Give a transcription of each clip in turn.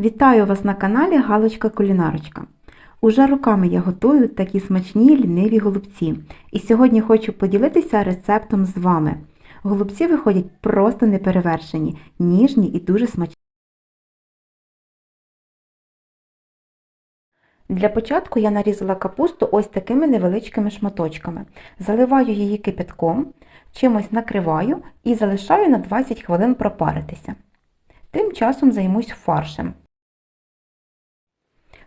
Вітаю вас на каналі Галочка Кулінарочка. Уже роками я готую такі смачні ліниві голубці. І сьогодні хочу поділитися рецептом з вами. Голубці виходять просто неперевершені, ніжні і дуже смачні. Для початку я нарізала капусту ось такими невеличкими шматочками. Заливаю її кипятком, чимось накриваю і залишаю на 20 хвилин пропаритися. Тим часом займусь фаршем.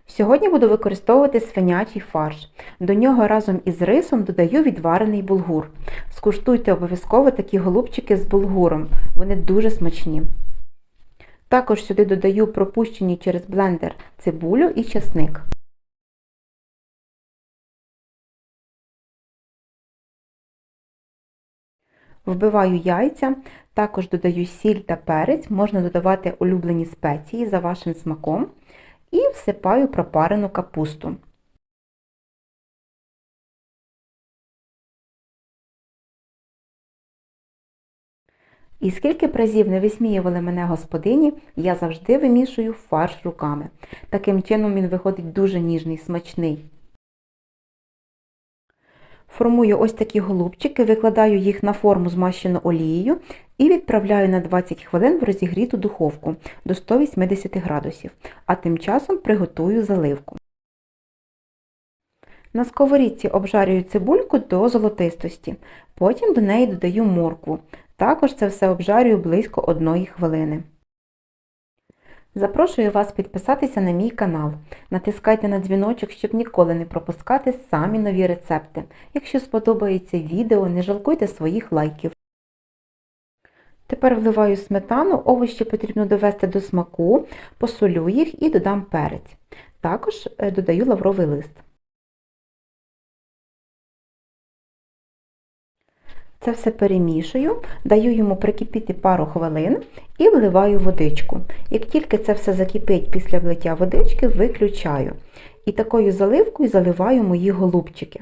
Сьогодні буду використовувати свинячий фарш. До нього разом із рисом додаю відварений булгур. Скуштуйте обов'язково такі голубчики з булгуром, вони дуже смачні. Також сюди додаю пропущені через блендер цибулю і чесник. Вбиваю яйця, також додаю сіль та перець, можна додавати улюблені спеції за вашим смаком і всипаю пропарену капусту. І скільки б разів не висміювали мене господині, я завжди вимішую фарш руками. Таким чином він виходить дуже ніжний, смачний. Формую ось такі голубчики, викладаю їх на форму змащену олією і відправляю на 20 хвилин в розігріту духовку до 180 градусів, а тим часом приготую заливку. На сковорідці обжарюю цибульку до золотистості, потім до неї додаю моркву. Також це все обжарюю близько 1 хвилини. Запрошую вас підписатися на мій канал. Натискайте на дзвіночок, щоб ніколи не пропускати самі нові рецепти. Якщо сподобається відео, не жалкуйте своїх лайків. Тепер вливаю сметану, овочі потрібно довести до смаку, посолю їх і додам перець. Також додаю лавровий лист. Це все перемішую, даю йому прикипіти пару хвилин і вливаю водичку. Як тільки це все закипить після влиття водички, виключаю. І такою заливкою заливаю мої голубчики.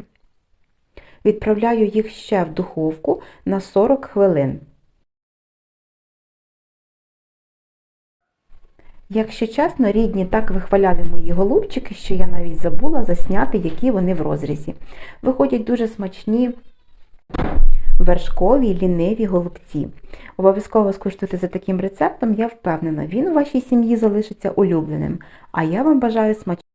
Відправляю їх ще в духовку на 40 хвилин. Якщо чесно, рідні так вихваляли мої голубчики, що я навіть забула засняти, які вони в розрізі. Виходять дуже смачні вершкові ліниві голубці. Обов'язково скуштуйте за таким рецептом, я впевнена, він у вашій сім'ї залишиться улюбленим. А я вам бажаю смачного.